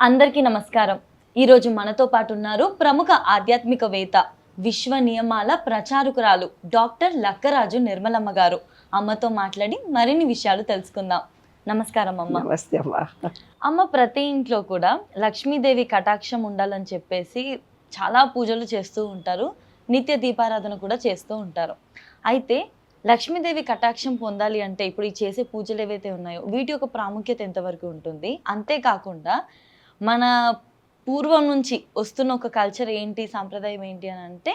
అందరికీ నమస్కారం. ఈరోజు మనతో పాటు ఉన్నారు ప్రముఖ ఆధ్యాత్మికవేత్త విశ్వ నియమాల ప్రచారకురాలు డాక్టర్ లక్కరాజు నిర్మలమ్మ గారు. అమ్మతో మాట్లాడి మరిన్ని విషయాలు తెలుసుకుందాం. నమస్కారం అమ్మ. నమస్తే అమ్మా. అమ్మ ప్రతి ఇంట్లో కూడా లక్ష్మీదేవి కటాక్షం ఉండాలని చెప్పేసి చాలా పూజలు చేస్తూ ఉంటారు. నిత్య దీపారాధన కూడా చేస్తూ ఉంటారు. అయితే లక్ష్మీదేవి కటాక్షం పొందాలి అంటే ఇప్పుడు ఈ చేసే పూజలు ఏవైతే ఉన్నాయో వీటి యొక్క ప్రాముఖ్యత ఎంతవరకు ఉంటుంది? అంతేకాకుండా మన పూర్వం నుంచి వస్తున్న ఒక కల్చర్ ఏంటి సాంప్రదాయం ఏంటి అని అంటే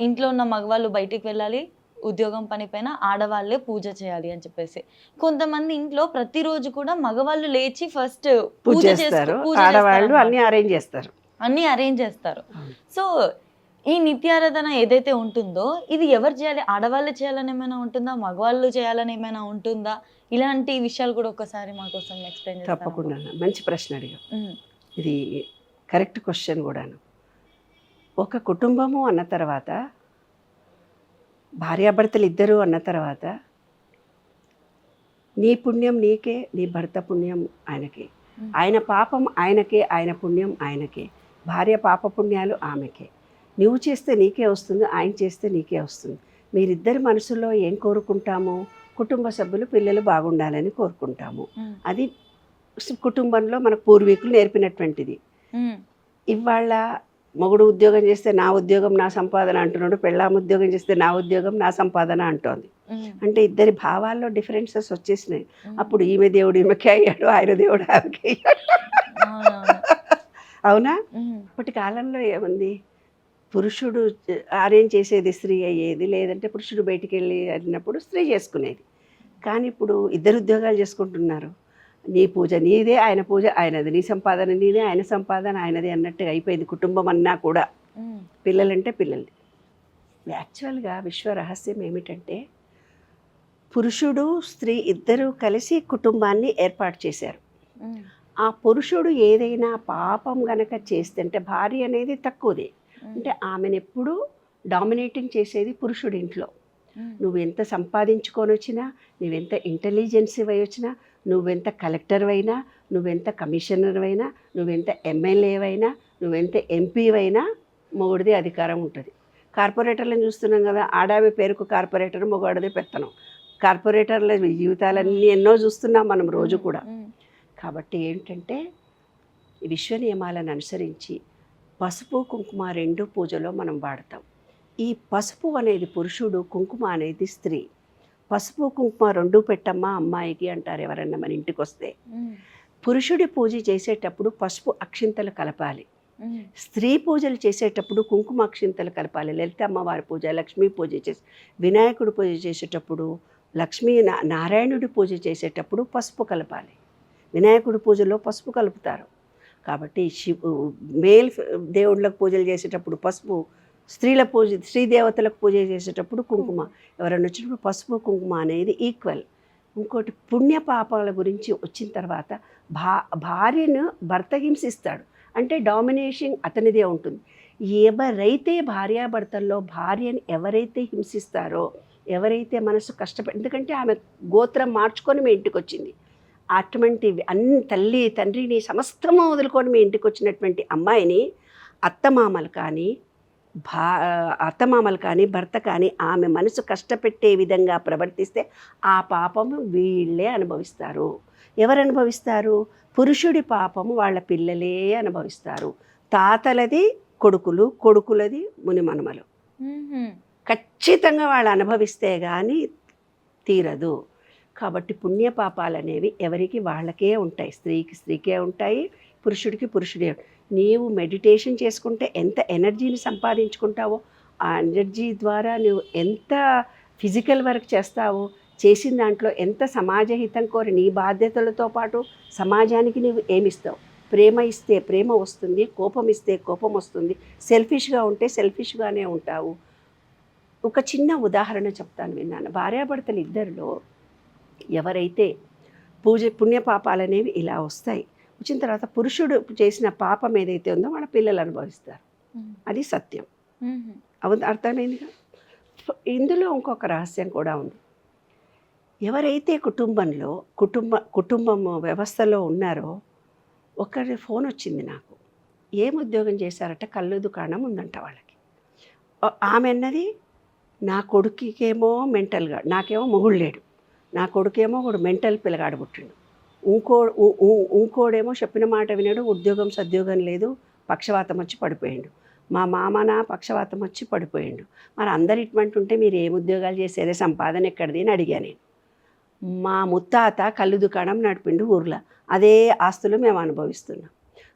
ఇంట్లో ఉన్న మగవాళ్ళు బయటికి వెళ్ళాలి ఉద్యోగం పని పైన ఆడవాళ్ళే పూజ చేయాలి అని చెప్పేసి కొంతమంది ఇంట్లో ప్రతిరోజు కూడా మగవాళ్ళు లేచి ఫస్ట్ పూజ చేస్తూ- చేస్తారు పూజ. అన్ని అరేంజ్ చేస్తారు అన్ని అరేంజ్ చేస్తారు. సో ఈ నిత్యారాధన ఏదైతే ఉంటుందో ఇది ఎవరు చేయాలి? ఆడవాళ్ళు చేయాలని ఏమైనా ఉంటుందా? మగవాళ్ళు చేయాలని ఏమైనా ఉంటుందా? ఇలాంటి విషయాలు కూడా ఒకసారి మా కోసం ఎక్స్ప్లెయిన్ తప్పకుండా. మంచి ప్రశ్న అడిగా ఇది కరెక్ట్ క్వశ్చన్ కూడాను. ఒక కుటుంబము అన్న తర్వాత భార్యాభర్తలు ఇద్దరు అన్న తర్వాత నీ పుణ్యం నీకే నీ భర్త పుణ్యం ఆయనకే. ఆయన పాపం ఆయనకే ఆయన పుణ్యం ఆయనకే. భార్య పాప పుణ్యాలు ఆమెకే. నువ్వు చేస్తే నీకే వస్తుంది ఆయన చేస్తే నీకే వస్తుంది. మీరిద్దరి మనసులో ఏం కోరుకుంటాము కుటుంబ సభ్యులు పిల్లలు బాగుండాలని కోరుకుంటాము. అది కుటుంబంలో మన పూర్వీకులు నేర్పినటువంటిది. ఇవాళ మొగుడు ఉద్యోగం చేస్తే నా ఉద్యోగం నా సంపాదన అంటున్నాడు పెళ్ళాం ఉద్యోగం చేస్తే నా ఉద్యోగం నా సంపాదన అంటోంది. అంటే ఇద్దరి భావాల్లో డిఫరెన్సెస్ వచ్చేసినాయి. అప్పుడు ఈమె దేవుడు ఈమెకి అయ్యాడు ఆయన దేవుడు ఆమెకి. అవునా? ఇప్పటి కాలంలో ఏముంది? పురుషుడు అరేంజ్ చేసేది? స్త్రీ అయ్యేది. లేదంటే పురుషుడు బయటికి వెళ్ళి వెళ్ళినప్పుడు స్త్రీ చేసుకునేది. కానీ ఇప్పుడు ఇద్దరు ఉద్యోగాలు చేసుకుంటున్నారు. నీ పూజ నీదే ఆయన పూజ ఆయనది. నీ సంపాదన నీదే ఆయన సంపాదన ఆయనది అన్నట్టుగా అయిపోయింది కుటుంబం అన్నా కూడా. పిల్లలంటే పిల్లలది. యాక్చువల్గా విశ్వ రహస్యం ఏమిటంటే పురుషుడు స్త్రీ ఇద్దరూ కలిసి కుటుంబాన్ని ఏర్పాటు చేశారు. ఆ పురుషుడు ఏదైనా పాపం గనక చేస్తే అంటే భార్య అనేది తక్కువది. అంటే ఆమెను ఎప్పుడూ డామినేటింగ్ చేసేది పురుషుడి ఇంట్లో. నువ్వు ఎంత సంపాదించుకొని వచ్చినా నువ్వెంత ఇంటెలిజెన్సివ్ అయి వచ్చినా నువ్వెంత కలెక్టర్ అయినా నువ్వెంత కమిషనర్ అయినా నువ్వెంత ఎమ్మెల్యే అయినా నువ్వెంత ఎంపీ అయినా మొగుడిది అధికారం ఉంటుంది. కార్పొరేటర్లను చూస్తున్నాం కదా ఆడామి పేరుకు కార్పొరేటర్ మొగాడిది పెత్తనం. కార్పొరేటర్ల జీవితాలన్నీ ఎన్నో చూస్తున్నాం మనం రోజు కూడా. కాబట్టి ఏంటంటే విశ్వ నియమాలను అనుసరించి పసుపు కుంకుమ రెండు పూజలో మనం వాడతాం. ఈ పసుపు అనేది పురుషుడు కుంకుమ అనేది స్త్రీ. పసుపు కుంకుమ రెండు పెట్టమ్మా అమ్మాయికి అంటారు ఎవరన్నా మన ఇంటికి వస్తే పురుషుడి పూజ చేసేటప్పుడు పసుపు అక్షింతలు కలపాలి. స్త్రీ పూజలు చేసేటప్పుడు కుంకుమ అక్షింతలు కలపాలి. లలిత అమ్మవారి పూజ లక్ష్మీ పూజ చేసి వినాయకుడి పూజ చేసేటప్పుడు లక్ష్మీ నారాయణుడి పూజ చేసేటప్పుడు పసుపు కలపాలి. వినాయకుడి పూజలో పసుపు కలుపుతారు. కాబట్టి శివు మేల్ దేవుళ్ళకు పూజలు చేసేటప్పుడు పసుపు స్త్రీల పూజ స్త్రీ దేవతలకు పూజ చేసేటప్పుడు కుంకుమ. ఎవరైనా వచ్చినప్పుడు పసుపు కుంకుమ అనేది ఈక్వల్. ఇంకోటి పుణ్య పాపాల గురించి వచ్చిన తర్వాత భా భార్యను భర్త హింసిస్తాడు అంటే డామినేషన్ అతనిదే ఉంటుంది. ఎవరైతే భార్యాభర్తల్లో భార్యను ఎవరైతే హింసిస్తారో ఎవరైతే మనసు కష్టపడి ఎందుకంటే ఆమె గోత్రం మార్చుకొని మీ ఇంటికి వచ్చింది. అటువంటి అన్ని తల్లి తండ్రిని సమస్తము వదులుకొని మీ ఇంటికి వచ్చినటువంటి అమ్మాయిని అత్తమామలు కానీ భా అత్తమామలు కానీ భర్త కానీ ఆమె మనసు కష్టపెట్టే విధంగా ప్రవర్తిస్తే ఆ పాపము వీళ్ళే అనుభవిస్తారు. ఎవరు అనుభవిస్తారు పురుషుడి పాపము వాళ్ళ పిల్లలే అనుభవిస్తారు. తాతలది కొడుకులు కొడుకులది మునిమనుమలు. ఖచ్చితంగా వాళ్ళు అనుభవిస్తే కానీ తీరదు. కాబట్టి పుణ్యపాపాలు అనేవి ఎవరికి వాళ్ళకే ఉంటాయి. స్త్రీకి స్త్రీకే ఉంటాయి పురుషుడికి పురుషుడే నీవు మెడిటేషన్ చేసుకుంటే ఎంత ఎనర్జీని సంపాదించుకుంటావో ఆ ఎనర్జీ ద్వారా నువ్వు ఎంత ఫిజికల్ వర్క్ చేస్తావో చేసిన దాంట్లో ఎంత సమాజహితం కోరి నీ బాధ్యతలతో పాటు సమాజానికి నువ్వు ఏమిస్తావు? ప్రేమ ఇస్తే ప్రేమ వస్తుంది కోపం ఇస్తే కోపం వస్తుంది. సెల్ఫిష్గా ఉంటే సెల్ఫిష్గానే ఉంటావు. ఒక చిన్న ఉదాహరణ చెప్తాను విన్నాను. భార్యాభర్తలు ఇద్దరిలో ఎవరైతే పూజ పుణ్యపాపాలు అనేవి ఇలా వస్తాయి వచ్చిన తర్వాత పురుషుడు చేసిన పాపం ఏదైతే ఉందో వాళ్ళ పిల్లలు అనుభవిస్తారు. అది సత్యం. ఉమ్, అవ అర్థమైందిగా ఇందులో ఇంకొక రహస్యం కూడా ఉంది. ఎవరైతే కుటుంబంలో కుటుంబ కుటుంబం వ్యవస్థలో ఉన్నారో ఒకరి ఫోన్ వచ్చింది నాకు. ఏం ఉద్యోగం చేశారట? కళ్ళు దుకాణం ఉందంట వాళ్ళకి. ఆమె అన్నది నా కొడుకుకేమో మెంటల్గా నాకేమో మొగుడు లేడు. నా కొడుకేమో ఒకడు మెంటల్ పిల్లగాడు పుట్టిండు. ఇంకో ఇంకోడేమో చెప్పిన మాట వినడు ఉద్యోగం సద్యోగం లేదు పక్షవాతం వచ్చి పడిపోయిండు. మా మామన పక్షవాతం వచ్చి పడిపోయిండు. మరి అందరు ఇటువంటి ఉంటే మీరు ఏం ఉద్యోగాలు చేసేదే? సంపాదన ఎక్కడిది అని అడిగా నేను. మా ముత్తాత కళ్ళు దుకాణం నడిపిండు ఊర్లో. అదే ఆస్తులు మేము అనుభవిస్తున్నాం.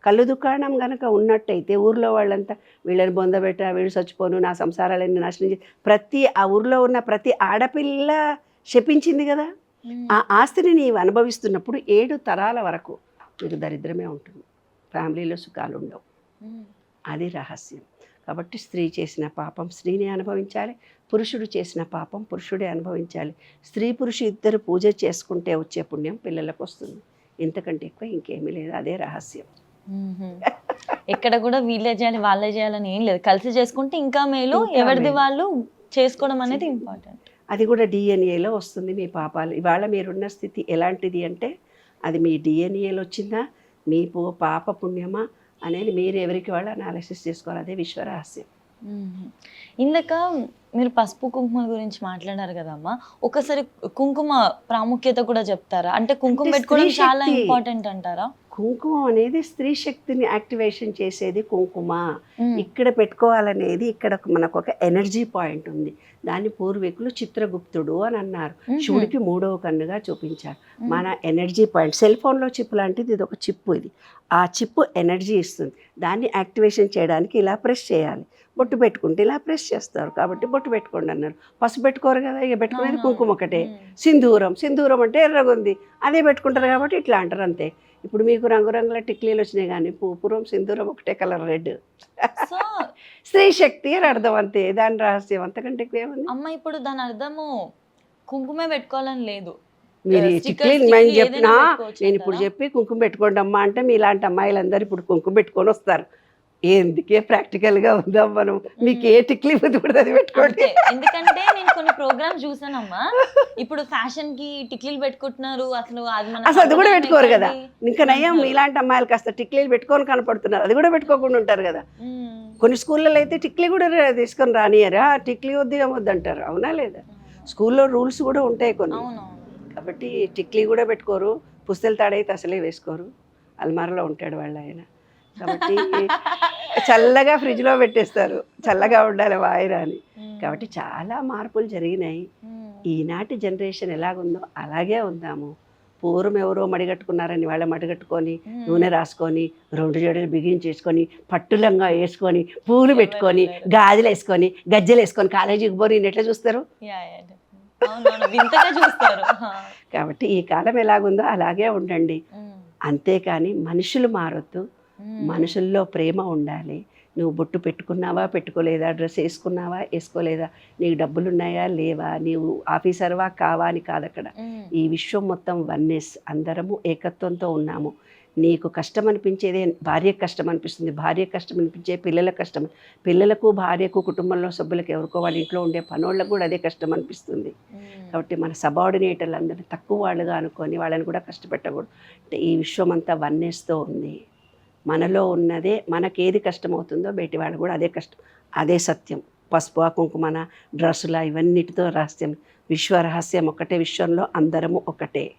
కళ్ళు దుకాణం కనుక ఉన్నట్టయితే ఊర్లో వాళ్ళంతా వీళ్ళని బొందబెట్ట వీళ్ళు చచ్చిపోను నా సంసారాలన్నీ నాశనం చేసి ప్రతి ఆ ఊర్లో ఉన్న ప్రతి ఆడపిల్ల శపించింది కదా. ఆ ఆస్తిని నీవు అనుభవిస్తున్నప్పుడు ఏడు తరాల వరకు మీకు దరిద్రమే ఉంటుంది. ఫ్యామిలీలో సుఖాలు ఉండవు. అది రహస్యం. కాబట్టి స్త్రీ చేసిన పాపం స్త్రీని అనుభవించాలి. పురుషుడు చేసిన పాపం పురుషుడే అనుభవించాలి. స్త్రీ పురుషు ఇద్దరు పూజ చేసుకుంటే వచ్చే పుణ్యం పిల్లలకు వస్తుంది. ఇంతకంటే ఎక్కువ ఇంకేమీ లేదు. అదే రహస్యం. ఎక్కడ కూడా వీళ్ళే చేయాలి వాళ్ళే చేయాలని ఏం లేదు. కలిసి చేసుకుంటే ఇంకా మేలు ఎవరిది. వాళ్ళు చేసుకోవడం అనేది ఇంపార్టెంట్ అది కూడా డిఎన్ఏలో వస్తుంది మీ పాపాలు. ఇవాళ మీరున్న స్థితి ఎలాంటిది అంటే అది మీ డిఎన్ఏలో వచ్చిందా మీ పాప పుణ్యమా అనేది మీరు ఎవరికి వాళ్ళు అనాలిసిస్ చేసుకోవాలి. అదే విశ్వరహస్యం ఇందాక మీరు పసుపు కుంకుమ గురించి మాట్లాడారు కదమ్మా ఒకసారి కుంకుమ ప్రాముఖ్యత కూడా చెప్తారా? అంటే కుంకుమ పెట్టుకోవడం చాలా. ఇంపార్టెంట్ అంటారా? కుంకుమ అనేది స్త్రీ శక్తిని యాక్టివేషన్ చేసేది కుంకుమ. ఇక్కడ పెట్టుకోవాలనేది ఇక్కడ మనకు ఒక ఎనర్జీ పాయింట్ ఉంది. దాన్ని పూర్వీకులు చిత్రగుప్తుడు అని అన్నారు. శివుడికి మూడవ కన్నుగా చూపించారు. మన ఎనర్జీ పాయింట్ సెల్ ఫోన్లో చిప్ లాంటిది ఇది ఒక చిప్పు ఇది. ఆ చిప్పు ఎనర్జీ ఇస్తుంది. దాన్ని యాక్టివేషన్ చేయడానికి ఇలా ప్రెస్ చేయాలి. బొట్టు పెట్టుకుంటే ఇలా ప్రెస్ చేస్తారు. కాబట్టి బొట్టు పెట్టుకోండి అన్నారు. పసుపు పెట్టుకోరు కదా ఇక పెట్టుకునేది. కుంకుమ ఒకటే. సింధూరం సింధూరం అంటే ఎర్రగా ఉంది అదే పెట్టుకుంటారు కాబట్టి ఇట్లా అంటారు అంతే. ఇప్పుడు మీకు రంగురంగుల టిక్లీలు వచ్చినాయి కానీ పూ- పూర్వం సింధూరం ఒకటే కలర్ రెడ్. స్త్రీ శక్తి అని అర్థం అంతే. దాని రహస్యం అంతకంటే ఏముంది? అమ్మ ఇప్పుడు దాని అర్థము కుంకుమే పెట్టుకోవాలని లేదు. మీరు నేను ఏదైనా చెప్పినా నేను ఇప్పుడు? చెప్పి కుంకుమ పెట్టుకోండి అమ్మా అంటే మీలాంటి అమ్మాయిలందరూ ఇప్పుడు కుంకుమ పెట్టుకొని వస్తారు. ఎందుకే ప్రాక్టికల్గా ఉందాం మనం? మీకు ఏ టిక్లీ పడుతుంది అది పెట్టుకోండి. ఎందుకంటే నేను కొన్ని ప్రోగ్రామ్స్ చూసానమ్మా. ఇప్పుడు ఫ్యాషన్కి టిక్లీలు పెట్టుకుంటున్నారు. అసలు అది అసలు అది కూడా పెట్టుకోరు కదా? ఇంకా నయ్యం. మీలాంటి అమ్మాయిలు కాస్త టిక్లీలు పెట్టుకొని కనపడుతున్నారు. అది కూడా పెట్టుకోకుండా ఉంటారు కదా. కొన్ని స్కూళ్ళలో అయితే టిక్లీ కూడా తీసుకొని రానియరా టిక్లీ వద్దు ఏమొద్దు అంటారు. అవునా లేదా? స్కూల్లో రూల్స్ కూడా ఉంటాయి కొన్ని. కాబట్టి టిక్లీ కూడా పెట్టుకోరు. పుస్తల తాడైతే అసలే వేసుకోరు. అల్మారలో ఉంటాడు వాళ్ళ ఆయన. కాబట్టి చల్లగా ఫ్రిడ్జ్లో పెట్టేస్తారు చల్లగా ఉండాలి వాయిరా అని. కాబట్టి చాలా మార్పులు జరిగినాయి. ఈనాటి జనరేషన్ ఎలాగుందో అలాగే ఉందాము పూర్వం ఎవరో మడిగట్టుకున్నారని వాళ్ళ మడిగట్టుకొని. నూనె రాసుకొని రెండు జడలు బిగించేసుకొని పట్టులంగా వేసుకొని పూలు పెట్టుకొని. గాజులు వేసుకొని గజ్జలు వేసుకొని కాలేజీకి పోయి ఎట్లా చూస్తారు చూస్తారు. కాబట్టి ఈ కాలం ఎలాగుందో అలాగే ఉండండి. అంతేకాని మనుషులు మారొద్దు. మనుషుల్లో ప్రేమ ఉండాలి. నువ్వు బొట్టు పెట్టుకున్నావా పెట్టుకోలేదా డ్రెస్ వేసుకున్నావా వేసుకోలేదా? నీకు డబ్బులు ఉన్నాయా లేవా? నీవు ఆఫీసర్వా కావా అని కాదు అక్కడ. ఈ విశ్వం మొత్తం వన్నెస్ అందరము ఏకత్వంతో ఉన్నాము. నీకు కష్టం అనిపించేదే భార్యకు కష్టం అనిపిస్తుంది భార్యకు కష్టం అనిపించే పిల్లలకు కష్టం. పిల్లలకు భార్యకు కుటుంబంలో సభ్యులకు ఎవరికో వాళ్ళ ఇంట్లో ఉండే పనోళ్ళకు కూడా అదే కష్టం అనిపిస్తుంది. కాబట్టి మన సబార్డినేటర్లు అందరినీ తక్కువ వాళ్ళుగా అనుకొని వాళ్ళని కూడా కష్టపెట్టకూడదు. అంటే ఈ విశ్వం అంతా వన్నెస్తో ఉంది. మనలో ఉన్నదే మనకేది కష్టమవుతుందో బయటి వాళ్ళు కూడా అదే కష్టం. అదే సత్యం. పసుపు కుంకుమన డ్రెస్సుల ఇవన్నిటితో రహస్యం. విశ్వ రహస్యం ఒకటే విశ్వంలో అందరము ఒకటే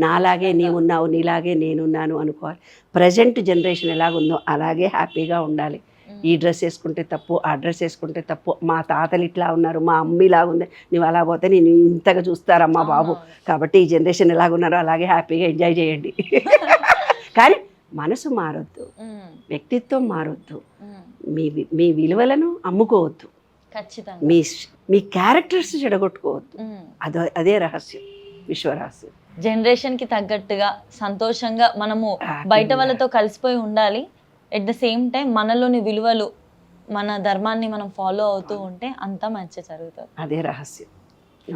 నాలాగే నీవున్నావు నీలాగే నేనున్నాను అనుకోవాలి. ప్రజెంట్ జనరేషన్ ఎలాగుందో అలాగే హ్యాపీగా ఉండాలి. ఈ డ్రెస్ వేసుకుంటే తప్పు ఆ డ్రెస్ వేసుకుంటే తప్పు. మా తాతలు ఇట్లా ఉన్నారు మా అమ్మ ఇలా ఉంది నువ్వు అలా పోతే నేను ఇంతగా చూస్తారమ్మా బాబు. కాబట్టి ఈ జనరేషన్ ఎలాగున్నారో అలాగే హ్యాపీగా ఎంజాయ్ చేయండి. కానీ మనసు మారొద్దు. వ్యక్తిత్వం మారొద్దు. మీ మీ విలువలను అమ్ముకోవద్దు. ఖచ్చితంగా. మీ మీ క్యారెక్టర్స్ చెడగొట్టుకోవద్దు. అదే అదే రహస్యం విశ్వరహస్యం. జనరేషన్కి తగ్గట్టుగా సంతోషంగా మనము బయట వాళ్ళతో కలిసిపోయి ఉండాలి. ఎట్ ద సేమ్ టైం మనలోని విలువలు మన ధర్మాన్ని మనం ఫాలో అవుతూ ఉంటే అంతా మంచి జరుగుతుంది. అదే రహస్యం.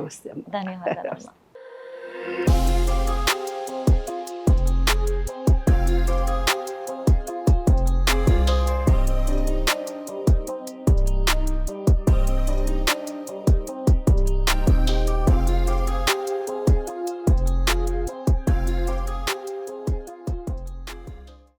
నమస్తే ధన్యవాదాలు